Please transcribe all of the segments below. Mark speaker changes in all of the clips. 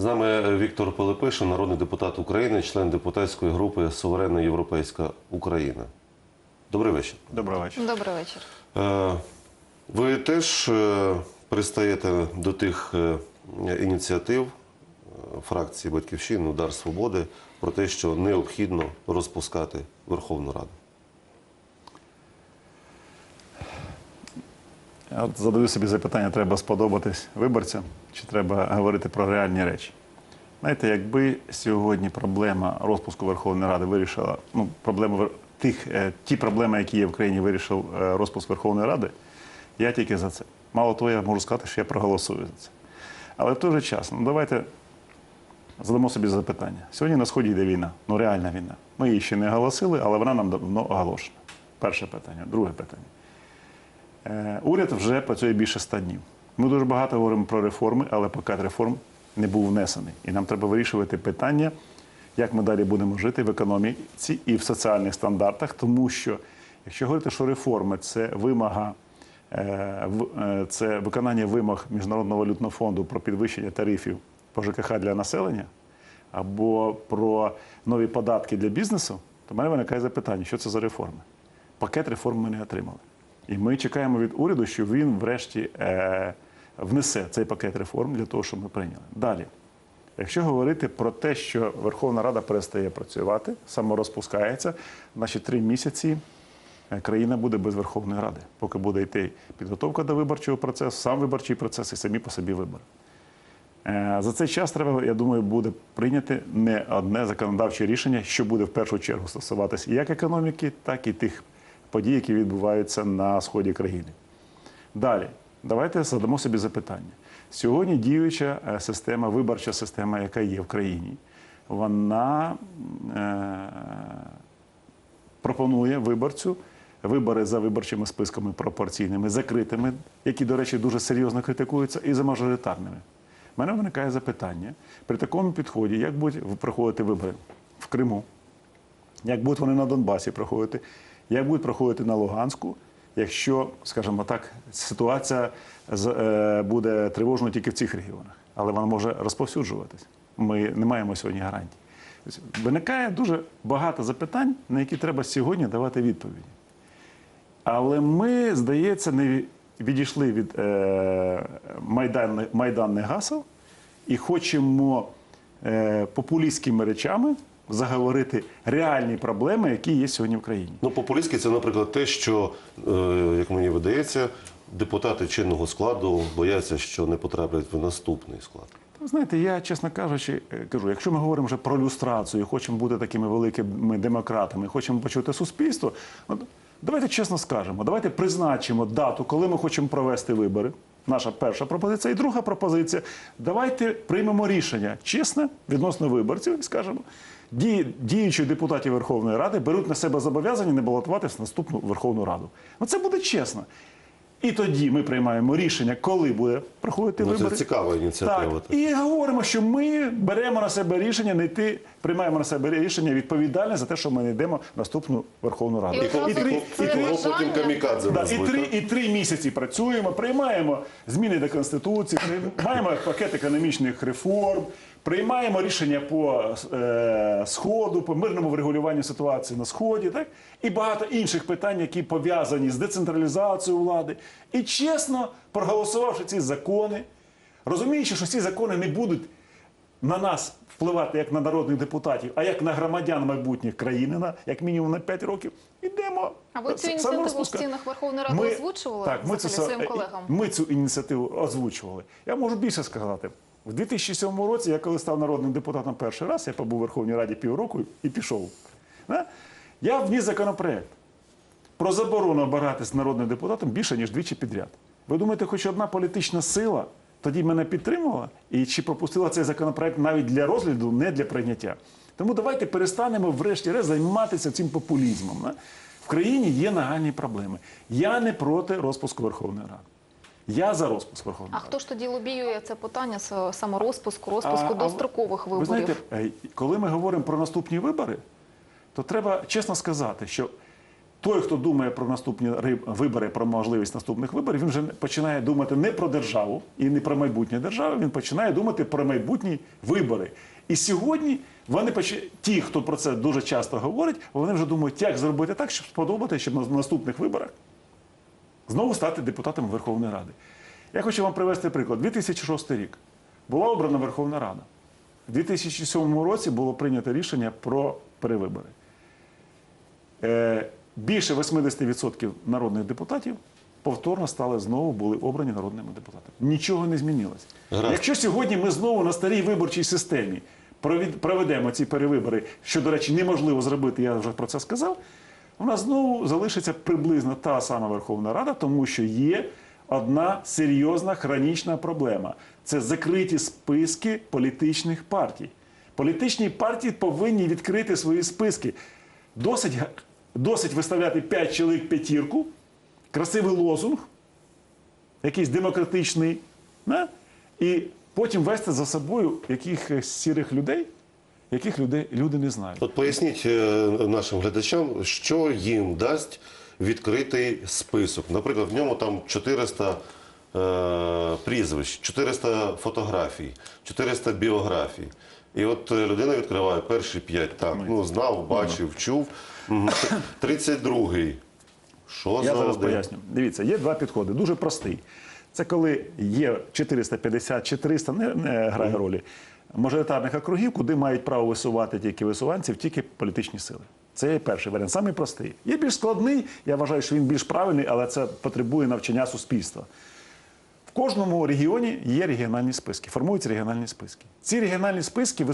Speaker 1: З нами Віктор Пилипишин, народний депутат України, член депутатської групи Суверенна Європейська Україна. Добрий вечір.
Speaker 2: Добрий вечір.
Speaker 3: Добрий вечір.
Speaker 1: Е, Ви теж е, пристаєте до тих е, ініціатив фракції Батьківщини, Удар Свободи про те, що необхідно розпускати Верховну Раду.
Speaker 2: От задаю собі запитання, треба сподобатись виборцям, чи треба говорити про реальні речі. Знаєте, якби сьогодні проблема розпуску Верховної Ради вирішила, ну, проблема тих, е, ті проблеми, які є в країні, вирішив е, розпуск Верховної Ради, я тільки за це. Мало того, я можу сказати, що я проголосую за це. Але в той же час, ну давайте задамо собі запитання. Сьогодні на Сході йде війна, ну реальна війна. Ми її ще не оголосили, але вона нам давно оголошена. Перше питання. Друге питання. Е, Уряд вже працює більше 100 днів. Ми дуже багато говоримо про реформи, але пакет реформ не був внесений. І нам треба вирішувати питання, як ми далі будемо жити в економіці і в соціальних стандартах, тому що якщо говорити, що реформи це вимога, е, е, це виконання вимог Міжнародного валютного фонду про підвищення тарифів по ЖКХ для населення або про нові податки для бізнесу, то в мене виникає запитання, що це за реформи. Пакет реформ ми не отримали. І ми чекаємо від уряду, що він врешті е, внесе цей пакет реформ для того, щоб ми прийняли. Далі, якщо говорити про те, що Верховна Рада перестає працювати, саморозпускається, наші три місяці е, країна буде без Верховної Ради, поки буде йти підготовка до виборчого процесу, сам виборчий процес і самі по собі вибори. Е, За цей час треба, я думаю, буде прийняти не одне законодавче рішення, що буде в першу чергу стосуватися як економіки, так і тих подій, які відбуваються на сході країни. Далі, давайте задамо собі запитання. Сьогодні діюча е, система, виборча система, яка є в країні, вона е, пропонує виборцю вибори за виборчими списками пропорційними, закритими, які, до речі, дуже серйозно критикуються, і за мажоритарними. У мене виникає запитання при такому підході, як будуть проходити вибори в Криму, як будуть вони на Донбасі проходити, як будуть проходити на Луганську, якщо, скажімо так, ситуація е, буде тривожною тільки в цих регіонах, але вона може розповсюджуватись. Ми не маємо сьогодні гарантій. Тобто Виникає дуже багато запитань, на які треба сьогодні давати відповіді. Але ми, здається, не відійшли від е, майданних, гасел і хочемо популістськими речами заговорити реальні проблеми, які є сьогодні в країні.
Speaker 1: Ну, популістське це, наприклад, те, що, е, як мені видається, депутати чинного складу бояться, що не потраплять в наступний склад.
Speaker 2: Знаєте, я, чесно кажучи, е, кажу, якщо ми говоримо вже про люстрацію, хочемо бути такими великими демократами, хочемо почути суспільство, давайте чесно скажемо, давайте призначимо дату, коли ми хочемо провести вибори. Наша перша пропозиція. І друга пропозиція. Давайте приймемо рішення чесне відносно виборців і дії- діючі депутатів Верховної Ради беруть на себе зобов'язання не балотуватися в наступну Верховну Раду. Ну це буде чесно. І тоді ми приймаємо рішення, коли буде проходити
Speaker 1: Ну, це цікава ініціатива.
Speaker 2: Так, і говоримо, що ми беремо на себе рішення не йти, приймаємо на себе рішення відповідальне за те, що ми не йдемо в наступну Верховну Раду.
Speaker 3: І
Speaker 1: І, і,
Speaker 3: це
Speaker 1: і потім камікадзе
Speaker 2: Да, і, три, і три місяці працюємо, приймаємо зміни до Конституції, приймаємо пакет економічних реформ, приймаємо рішення по е, Сходу, по мирному врегулюванню ситуації на Сході, так? і багато інших питань, які пов'язані з децентралізацією влади. І чесно, проголосувавши ці закони, розуміючи, що ці закони не будуть на нас впливати як на народних депутатів, а як на громадян майбутніх країни, на як мінімум на 5 років, ідемо.
Speaker 3: А ви цю ініціативу в стінах Верховної Ради
Speaker 2: Ми-
Speaker 3: озвучували
Speaker 2: Так, ми це
Speaker 3: своїм колегам?
Speaker 2: Ми цю ініціативу озвучували. Я можу більше сказати. В 2007 році, я коли став народним депутатом перший раз, я побув у Верховній Раді півроку і пішов. Я вніс законопроект про заборону обиратись народним депутатом більше, ніж двічі підряд. Ви думаєте, хоч одна політична сила тоді мене підтримувала і чи пропустила цей законопроект навіть для розгляду, не для прийняття? Тому давайте перестанемо, врешті-решт, займатися цим популізмом. В країні є нагальні проблеми. Я не проти розпуску Верховної Ради. Я за розпуск Верховної
Speaker 3: А хто ж тоді лобіює це питання с- саморозпуску, розпуску
Speaker 2: А- а
Speaker 3: дострокових
Speaker 2: ви знаєте, е, коли ми говоримо про наступні вибори, то треба чесно сказати, що той, хто думає про наступні вибори, про можливість наступних виборів, він вже починає думати не про державу і не про майбутнє держави, він починає думати про майбутні вибори. І сьогодні вони ті, хто про це дуже часто говорить, вони вже думають, як зробити так, щоб сподобати, щоб на наступних виборах знову стати депутатом Верховної Ради. Я хочу вам привести приклад. 2006 рік була обрана Верховна Рада. У 2007 році було прийнято рішення про перевибори. Е, більше 80% народних депутатів повторно стали знову були обрані народними депутатами. Нічого не змінилось.
Speaker 1: Гаразд.
Speaker 2: Якщо сьогодні ми знову на старій виборчій системі проведемо ці перевибори, що, до речі, неможливо зробити, я вже про це сказав, нас знову залишиться приблизно та сама Верховна Рада, тому що є одна серйозна хронічна проблема це закриті списки політичних партій. Політичні партії повинні відкрити свої списки. Досить, досить виставляти 5 чоловік п'ятірку, красивий лозунг, якийсь демократичний, да? і потім вести за собою якихось сірих людей, яких людей люди не знають.
Speaker 1: От поясніть е, нашим глядачам, що їм дасть відкритий список. Наприклад, в ньому там 400 е, прізвищ, 400 фотографій, 400 біографій. І от е, людина відкриває перші п'ять. Так, ну знав, бачив, чув. 32-й. Що
Speaker 2: Я
Speaker 1: за
Speaker 2: зараз
Speaker 1: один?
Speaker 2: поясню. Дивіться, є два підходи, дуже простий. Це коли є 450 чи 300, не, не грає ролі, мажоритарних округів, куди мають право висувати тільки висуванців, тільки політичні сили. Це є перший варіант, самий простий. Є більш складний, я вважаю, що він більш правильний, але це потребує навчання суспільства. В кожному регіоні є регіональні списки, формуються регіональні списки. Ці регіональні списки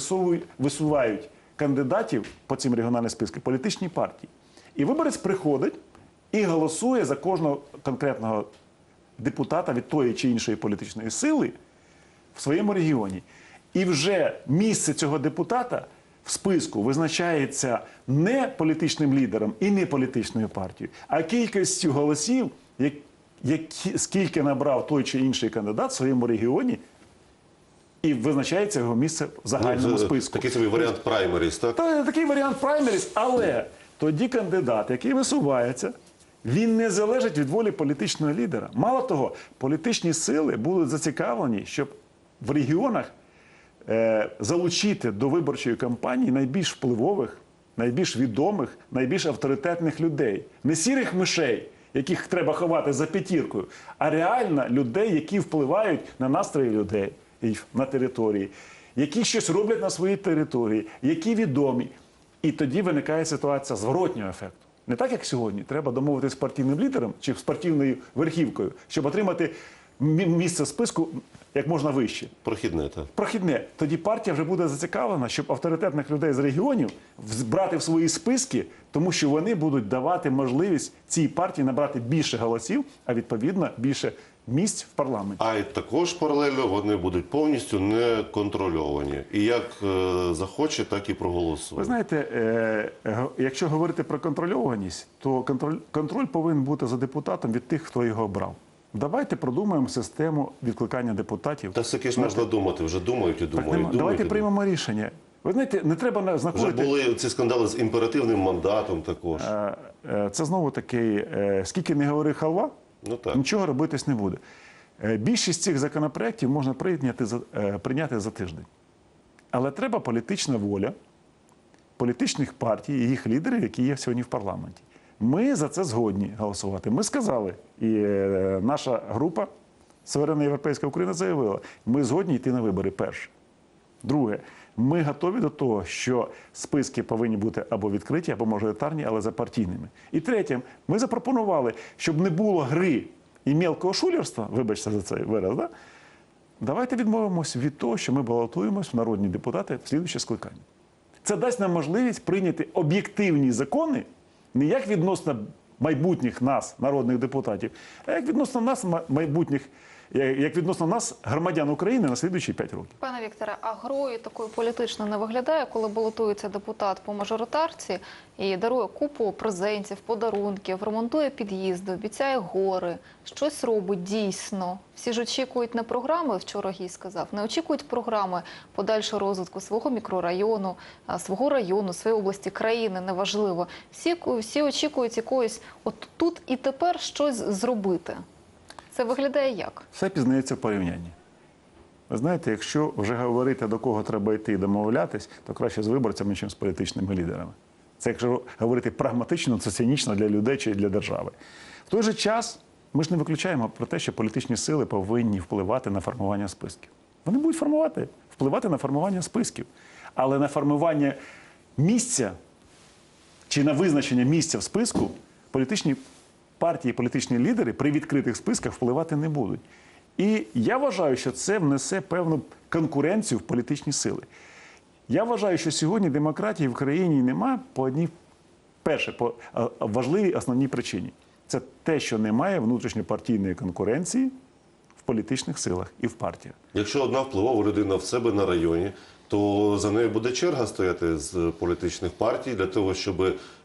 Speaker 2: висувають кандидатів по цим регіональним спискам політичні партії. І виборець приходить і голосує за кожного конкретного депутата від тої чи іншої політичної сили в своєму регіоні. І вже місце цього депутата в списку визначається не політичним лідером і не політичною партією, а кількістю голосів, як- які, скільки набрав той чи інший кандидат в своєму регіоні, і визначається його місце в загальному
Speaker 1: Ну,
Speaker 2: списку.
Speaker 1: Такий собі варіант праймеріс, так?
Speaker 2: Та, такий варіант праймеріс, але тоді кандидат, який висувається, він не залежить від волі політичного лідера. Мало того, політичні сили будуть зацікавлені, щоб в регіонах залучити до виборчої кампанії найбільш впливових, найбільш відомих, найбільш авторитетних людей. Не сірих мишей, яких треба ховати за п'ятіркою, а реально людей, які впливають на настрої людей на території, які щось роблять на своїй території, які відомі. І тоді виникає ситуація зворотнього ефекту. Не так, як сьогодні. Треба домовитися з партійним лідером чи з партійною верхівкою, щоб отримати місце списку як можна вище.
Speaker 1: Прохідне, так.
Speaker 2: Прохідне. Тоді партія вже буде зацікавлена, щоб авторитетних людей з регіонів брати в свої списки, тому що вони будуть давати можливість цій партії набрати більше голосів, а відповідно більше місць в парламенті.
Speaker 1: А й також паралельно вони будуть повністю не контрольовані. І як е, захоче, так і проголосує.
Speaker 2: Ви знаєте, е, якщо говорити про контрольованість, то контроль, контроль повинен бути за депутатом від тих, хто його обрав. Давайте продумаємо систему відкликання депутатів.
Speaker 1: Та все ж можна думати, вже думають і думають.
Speaker 2: нема-
Speaker 1: думають,
Speaker 2: давайте
Speaker 1: і думають.
Speaker 2: приймемо рішення. Ви знаєте, не треба на-
Speaker 1: Вже були ці скандали з імперативним мандатом також.
Speaker 2: Е, е, Це знову таки, е, скільки не говори халва,
Speaker 1: Ну так.
Speaker 2: нічого робитись не буде. Більшість цих законопроєктів можна прийняти за, прийняти за тиждень. Але треба політична воля політичних партій і їх лідерів, які є сьогодні в парламенті. Ми за це згодні голосувати. Ми сказали, і е, наша група Суверенна Європейська Україна заявила, ми згодні йти на вибори перше. Друге, ми готові до того, що списки повинні бути або відкриті, або мажоритарні, але за партійними. І третє, ми запропонували, щоб не було гри і мелкого шулерства, вибачте за цей вираз, да? давайте відмовимося від того, що ми балотуємось в народні депутати в слідуюче скликання. Це дасть нам можливість прийняти об'єктивні закони не як відносно майбутніх нас, народних депутатів, а як відносно нас, ма- майбутніх як відносно нас, громадян України, на слідуючі 5 років.
Speaker 3: Пане Вікторе, а грою такою політично не виглядає, коли балотується депутат по мажоритарці і дарує купу презентів, подарунків, ремонтує під'їзди, обіцяє гори, щось робить дійсно. Всі ж очікують не програми, вчора Гій сказав, не очікують програми подальшого розвитку свого мікрорайону, свого району, своєї області, країни, неважливо. Всі, всі очікують якоїсь от тут і тепер щось зробити. Це виглядає як?
Speaker 2: Все пізнається в порівнянні. Ви знаєте, якщо вже говорити, до кого треба йти і домовлятись, то краще з виборцями, ніж з політичними лідерами. Це якщо говорити прагматично, це цинічно для людей чи для держави. В той же час ми ж не виключаємо про те, що політичні сили повинні впливати на формування списків. Вони будуть формувати, впливати на формування списків. Але на формування місця чи на визначення місця в списку політичні партії, політичні лідери при відкритих списках впливати не будуть. І я вважаю, що це внесе певну конкуренцію в політичні сили. Я вважаю, що сьогодні демократії в країні немає по одній, перше, по важливій основній причині. Це те, що немає внутрішньопартійної конкуренції в політичних силах і в партіях.
Speaker 1: Якщо одна впливова людина в себе на районі, то за нею буде черга стояти з політичних партій для того, щоб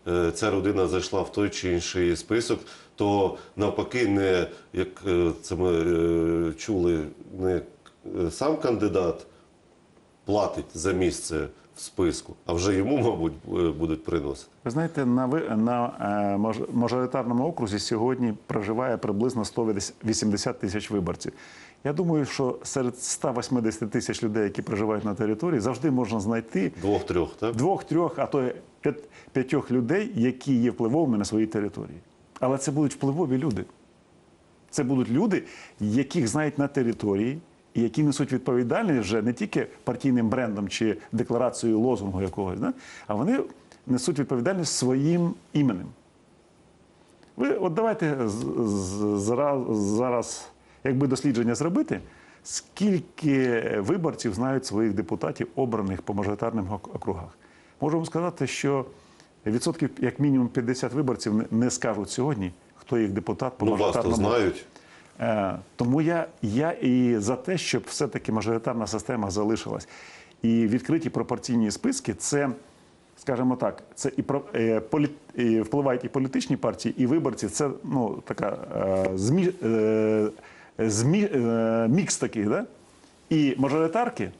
Speaker 1: е, ця людина зайшла в той чи інший список, то навпаки, не як е, це ми е, чули, не е, сам кандидат платить за місце в списку, а вже йому, мабуть, будуть приносити.
Speaker 2: Ви знаєте, на, ви- на мажоритарному окрузі сьогодні проживає приблизно 180 тисяч виборців. Я думаю, що серед 180 тисяч людей, які проживають на території, завжди можна знайти
Speaker 1: Двох-трьох, так?
Speaker 2: двох-трьох, а то п'ятьох людей, які є впливовими на своїй території. Але це будуть впливові люди. Це будуть люди, яких знають на території, і які несуть відповідальність вже не тільки партійним брендом чи декларацією лозунгу якогось, да? а вони несуть відповідальність своїм іменем. Ви от давайте зараз, зараз якби дослідження зробити, скільки виборців знають своїх депутатів, обраних по мажоритарним ок- округах. Вам сказати, що відсотків як мінімум 50 виборців не- скажуть сьогодні, хто їх депутат по
Speaker 1: Ну, вас то знають.
Speaker 2: Е, Тому я, я і за те, щоб все-таки мажоритарна система залишилась. І відкриті пропорційні списки це, скажімо так, це і, про- е, полі, і впливають і політичні партії, і виборці. Це ну, така е, змі, е, змі, е, мікс таких, да? і мажоритарки,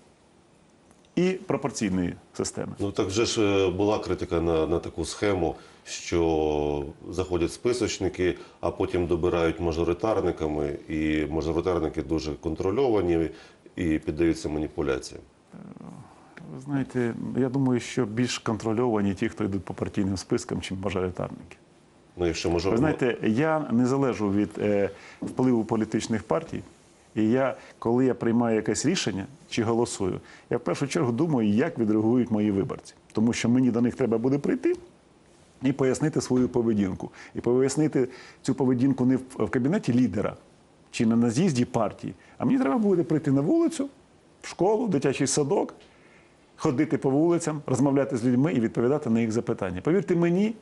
Speaker 2: пропорційної системи.
Speaker 1: Ну так вже ж е, була критика на, на таку схему, що заходять списочники, а потім добирають мажоритарниками, і мажоритарники дуже контрольовані і піддаються маніпуляціям.
Speaker 2: Ви знаєте, я думаю, що більш контрольовані ті, хто йдуть по партійним спискам, чим мажоритарники.
Speaker 1: Ну, якщо мажор...
Speaker 2: Ви знаєте, я не залежу від е, впливу політичних партій. І я, коли я приймаю якесь рішення чи голосую, я в першу чергу думаю, як відреагують мої виборці. Тому що мені до них треба буде прийти і пояснити свою поведінку. І пояснити цю поведінку не в, кабінеті лідера чи на, на з'їзді партії, а мені треба буде прийти на вулицю, в школу, в дитячий садок, ходити по вулицям, розмовляти з людьми і відповідати на їх запитання. Повірте мені,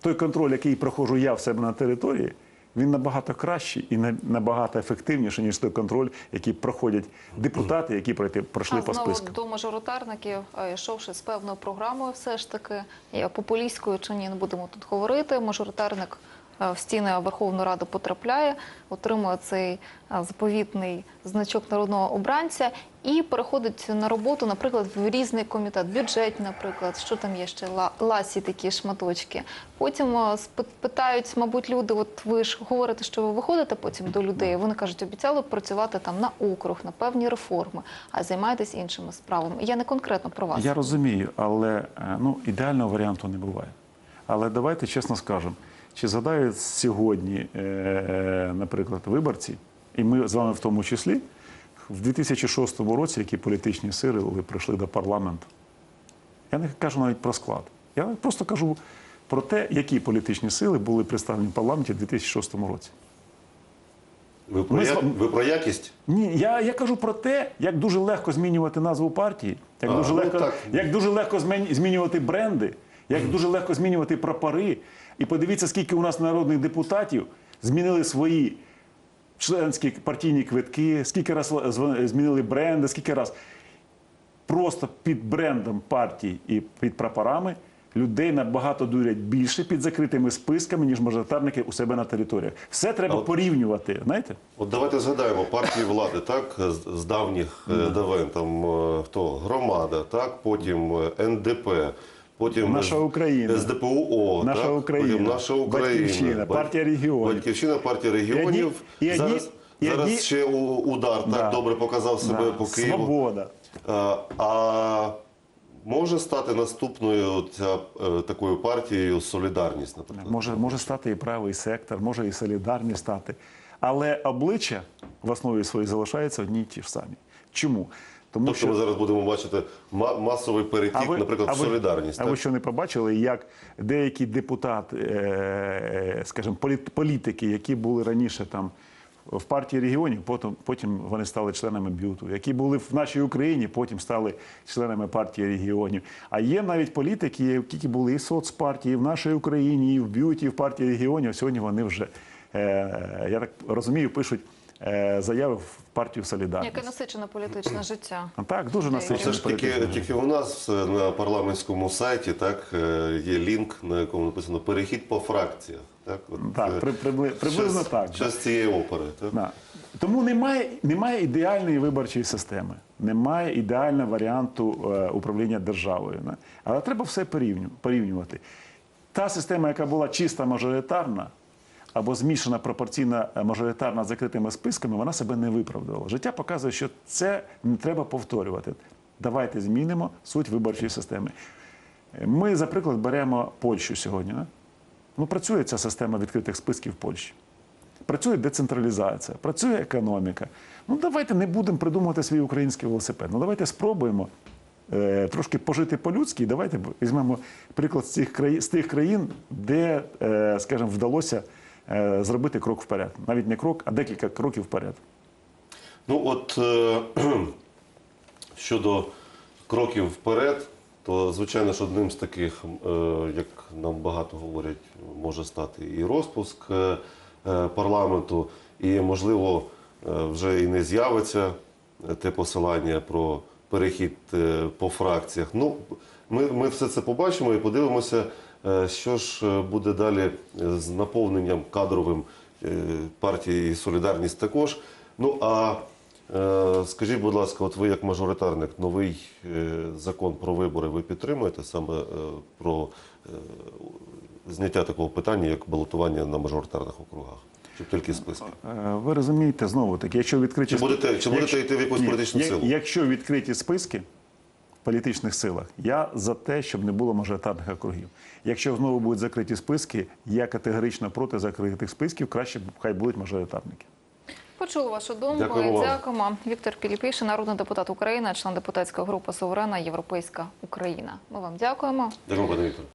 Speaker 2: той контроль, який проходжу я в себе на території, він набагато кращий і на- набагато ефективніший, ніж той контроль, який проходять депутати, які пройти, пройшли
Speaker 3: а
Speaker 2: по
Speaker 3: знову до мажоритарників, е, йшовши з певною програмою, все ж таки популістською чи ні, не будемо тут говорити. Мажоритарник е, в стіни Верховної Ради потрапляє, отримує цей е, заповітний значок народного обранця і переходить на роботу, наприклад, в різний комітет, бюджет, наприклад, що там є ще ла- ласі такі шматочки. Потім е, питають, мабуть, люди, от ви ж говорите, що ви виходите потім до людей. Вони кажуть, обіцяли працювати там на округ, на певні реформи, а займаєтесь іншими справами. Я не конкретно про вас.
Speaker 2: Я розумію, але е, ну, ідеального варіанту не буває. Але давайте чесно скажемо, чи згадають сьогодні, е, наприклад, виборці, і ми з вами в тому числі, в 2006 році, які політичні сили прийшли до парламенту. Я не кажу навіть про склад. Я просто кажу про те, які політичні сили були представлені в парламенті в 2006 році.
Speaker 1: Ви про,
Speaker 2: Ми
Speaker 1: ви про якість?
Speaker 2: Ні, я, я кажу про те, як дуже легко змінювати назву партії, як
Speaker 1: А,
Speaker 2: дуже
Speaker 1: ну
Speaker 2: легко,
Speaker 1: так.
Speaker 2: як дуже легко змінювати бренди, як дуже легко змінювати прапори. І подивіться, скільки у нас народних депутатів змінили свої членські партійні квитки, скільки раз змінили бренди, скільки раз просто під брендом партій і під прапорами людей набагато дурять більше під закритими списками, ніж мажоритарники у себе на територіях. Все треба
Speaker 1: от-
Speaker 2: порівнювати. Знаєте?
Speaker 1: От давайте згадаємо партії влади, так з, з давніх е, давен там е, хто громада, так потім е, НДП, потім
Speaker 2: Наша Україна.
Speaker 1: СДПУО,
Speaker 2: Наша
Speaker 1: так?
Speaker 2: Україна.
Speaker 1: потім наша Україна,
Speaker 2: Батьківщина, партія регіонів.
Speaker 1: Батьківщина, партія регіонів.
Speaker 2: І одні- і одні-
Speaker 1: зараз
Speaker 2: і
Speaker 1: зараз
Speaker 2: одні-
Speaker 1: ще у- удар так
Speaker 2: Да.
Speaker 1: добре показав себе
Speaker 2: Да.
Speaker 1: по Києву.
Speaker 2: Свобода.
Speaker 1: А, а може стати наступною ця е, такою партією солідарність, наприклад.
Speaker 2: Може, може стати і правий сектор, може і солідарність стати. Але обличчя в основі своїй залишаються одні й ті ж самі. Чому? Тому
Speaker 1: Тобто ми зараз будемо бачити ма- масовий перетік, наприклад,
Speaker 2: а
Speaker 1: в солідарність.
Speaker 2: А
Speaker 1: так?
Speaker 2: ви що не побачили, як деякі депутати, е, скажімо, політики, які були раніше там в партії регіонів, потім, потім вони стали членами б'юту, які були в нашій Україні, потім стали членами партії регіонів. А є навіть політики, які були і в соцпартії, і в нашій Україні, і в б'юті, і в партії регіонів. Сьогодні вони вже, е, я так розумію, пишуть е, заяви в партію Солідарність.
Speaker 3: Яке насичене політичне життя.
Speaker 2: Так, дуже
Speaker 3: Ну,
Speaker 2: насичено.
Speaker 1: Це ж тільки, тільки у нас е, на парламентському сайті так, е, є лінк, на якому написано перехід по фракціях. Так, От,
Speaker 2: Так,
Speaker 1: е,
Speaker 2: при- прибли- приблизно
Speaker 1: щось-
Speaker 2: так.
Speaker 1: Щось цієї опери. Так?
Speaker 2: Да. Тому немає, немає ідеальної виборчої системи, немає ідеального варіанту е, управління державою. Не? Але треба все порівню, порівнювати. Та система, яка була чиста мажоритарна або змішана пропорційна е, мажоритарна з закритими списками, вона себе не виправдувала. Життя показує, що це не треба повторювати. Давайте змінимо суть виборчої системи. Е, Ми, за приклад, беремо Польщу сьогодні. Ну, працює ця система відкритих списків в Польщі. Працює децентралізація, працює економіка. Ну давайте не будемо придумувати свій український велосипед. Ну давайте спробуємо е, трошки пожити по-людськи. і Давайте візьмемо приклад з цих країн, з тих країн, де, е, скажімо, вдалося зробити крок вперед. Навіть не крок, а декілька кроків вперед.
Speaker 1: Ну от е, щодо кроків вперед, то звичайно ж одним з таких, е, як нам багато говорять, може стати і розпуск е, е, парламенту, і можливо е, вже і не з'явиться е, те посилання про перехід е, по фракціях. Ну, ми, ми все це побачимо і подивимося, е, що ж е, буде далі е, з наповненням кадровим е, партії Солідарність також. Ну а Е, Скажіть, будь ласка, от ви як мажоритарник, новий е, закон про вибори ви підтримуєте саме е, про е, зняття такого питання, як балотування на мажоритарних округах? Чи тільки списки?
Speaker 2: Е, Ви розумієте, знову таки, якщо відкриті
Speaker 1: Чи будете- чи будете йти в якусь політичну силу?
Speaker 2: Якщо відкриті списки політичних силах, я за те, щоб не було мажоритарних округів. Якщо знову будуть закриті списки, я категорично проти закритих списків, краще б хай будуть мажоритарники.
Speaker 3: Почули вашу думку.
Speaker 1: Дякуємо вам.
Speaker 3: Дякуємо. Віктор Піліпішин, народний депутат України, член депутатської групи Суверена Європейська Україна. Ми вам дякуємо.
Speaker 1: Дякую, пане Вікторе.